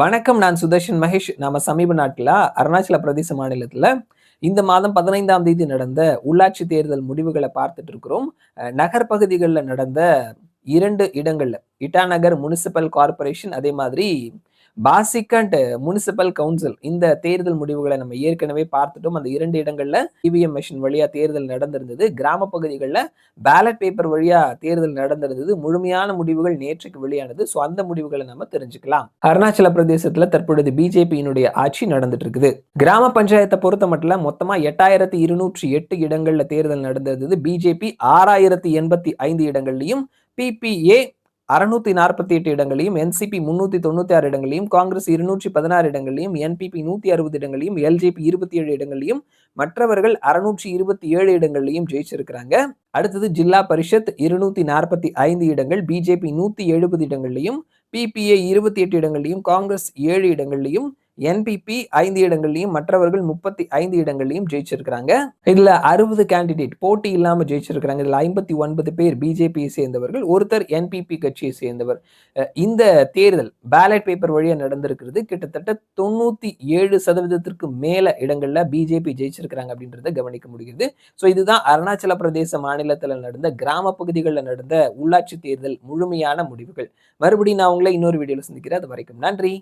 வணக்கம் நான் சுதர்ஷன் மகேஷ். நாம சமீப நாட்டில் அருணாச்சல பிரதேச மாநிலத்தில் இந்த மாதம் பதினைந்தாம் தேதி நடந்த உள்ளாட்சி தேர்தல் முடிவுகளை பார்த்துட்டு இருக்கிறோம். நகர் பகுதிகளில் நடந்த இரண்டு இடங்கள்ல. இட்டாநகர் முனிசிபல் கார்பரேஷன் அதே மாதிரி பாசிக் அண்ட் முனிசிபல் கவுன்சில் இந்த தேர்தல் முடிவுகளை நம்ம ஏற்கனவே பார்த்துட்டோம். அந்த இரண்டு இடங்கள்ல இவிஎம் மிஷின் வழியா தேர்தல் நடந்திருந்தது. கிராம பகுதிகளில் பேலட் பேப்பர் வழியா தேர்தல் நடந்திருந்தது. முழுமையான முடிவுகள் நேற்றுக்கு வெளியானது. ஸோ அந்த முடிவுகளை நம்ம தெரிஞ்சுக்கலாம். அருணாச்சல பிரதேசத்துல தற்பொழுது பிஜேபியினுடைய ஆட்சி நடந்துட்டு இருக்குது கிராம பஞ்சாயத்தை பொறுத்த மட்டும் மொத்தமா எட்டாயிரத்தி இருநூற்றி எட்டு இடங்கள்ல தேர்தல் நடந்திருந்தது. பிஜேபி ஆறாயிரத்தி எண்பத்தி ஐந்து இடங்கள்லையும் பிபிஏ அறுநூத்தி நாற்பத்தி எட்டு இடங்களையும் என்சிபி முன்னூத்தி தொண்ணூத்தி ஆறு இடங்களையும் காங்கிரஸ் இருநூற்றி பதினாறு இடங்களையும் என்பிபி நூத்தி அறுபது இடங்களையும் எல்ஜேபி இருபத்தி ஏழு இடங்களையும் மற்றவர்கள் அறுநூற்றி இருபத்தி ஏழு இடங்கள்லையும் ஜெயிச்சிருக்கிறாங்க. அடுத்தது ஜில்லா பரிஷத் இருநூத்தி நாற்பத்தி ஐந்து இடங்கள் பிஜேபி நூத்தி எழுபது இடங்கள்லையும் பிபிஏ இருபத்தி எட்டு இடங்கள்லையும் காங்கிரஸ் ஏழு இடங்கள்லையும் என்பிபி ஐந்து இடங்கள்லையும் மற்றவர்கள் முப்பத்தி ஐந்து இடங்கள்லையும் ஜெயிச்சிருக்கிறாங்க. இதுல அறுபது கேண்டிடேட் போட்டி இல்லாம ஜெயிச்சிருக்கிறாங்க. இதுல ஐம்பத்தி ஒன்பது பேர் பிஜேபியை சேர்ந்தவர்கள் ஒருத்தர் என்பிபி கட்சியை சேர்ந்தவர். இந்த தேர்தல் பேலட் பேப்பர் வழியா நடந்திருக்கிறது. கிட்டத்தட்ட தொண்ணூத்தி ஏழு சதவீதத்திற்கு மேல இடங்கள்ல பிஜேபி ஜெயிச்சிருக்கிறாங்க அப்படின்றத கவனிக்க முடிகிறது. ஸோ இதுதான் அருணாச்சல பிரதேச மாநிலத்துல நடந்த கிராம பகுதிகளில் நடந்த உள்ளாட்சி தேர்தல் முழுமையான முடிவுகள். மறுபடியும் நான் உங்களை இன்னொரு வீடியோல சந்திக்கிறேன். அது வரைக்கும் நன்றி.